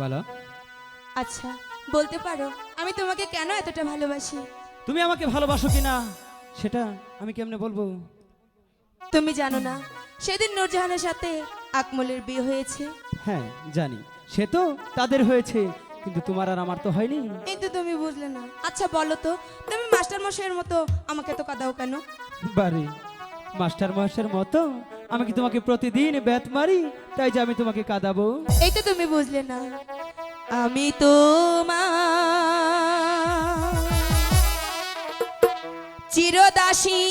বলো। আচ্ছা বলতে পারো আমি তোমাকে কেন এতটা ভালোবাসি? তুমি আমাকে ভালোবাসো সেটা আমি কেমনে বলব? তুমি জানো না সেদিন নূরজাহানের সাথে আকমলের বিয়ে হয়েছে। হ্যাঁ জানি। সে তো তাদের হয়েছে কিন্তু তোমার আর আমার তো হয়নি। কিন্তু তুমি বুঝলে না। আচ্ছা বলো তো তুমি মাস্টার মশাইয়ের মতো আমাকে তো কাঁদাও কেন? বারে মাস্টার মহাশয়ের মতো আমি কি তোমাকে প্রতিদিন ব্যাত মারি? তাই যে আমি তোমাকে কাঁদাবো। এই তো তুমি বুঝলে না। আমি তোমার চিরদাসী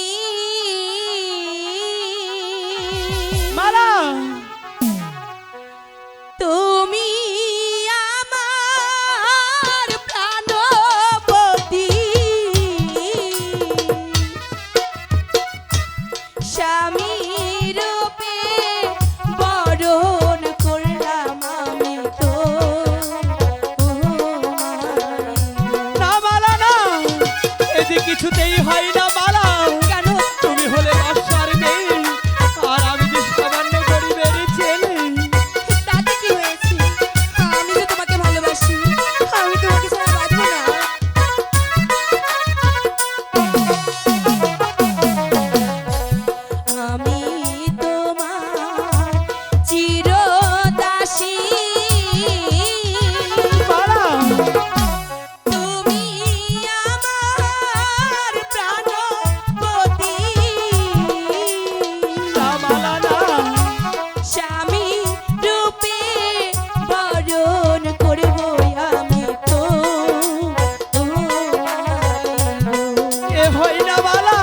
वाला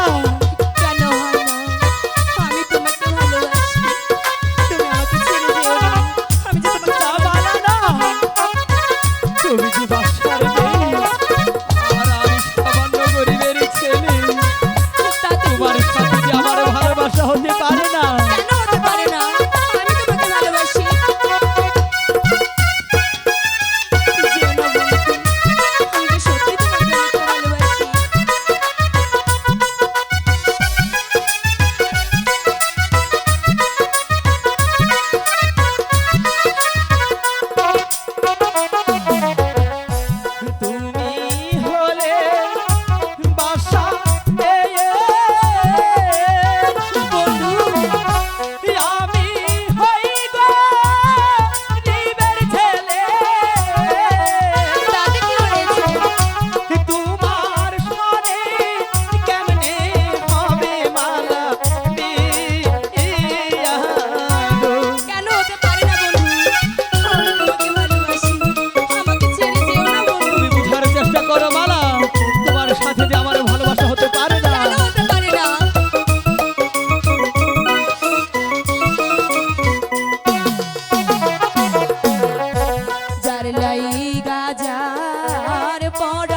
for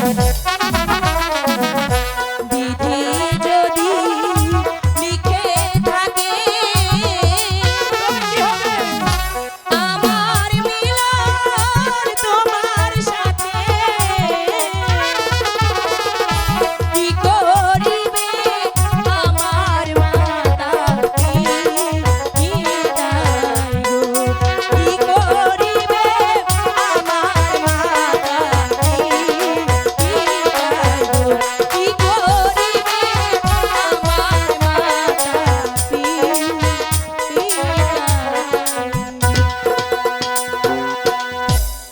Thank you.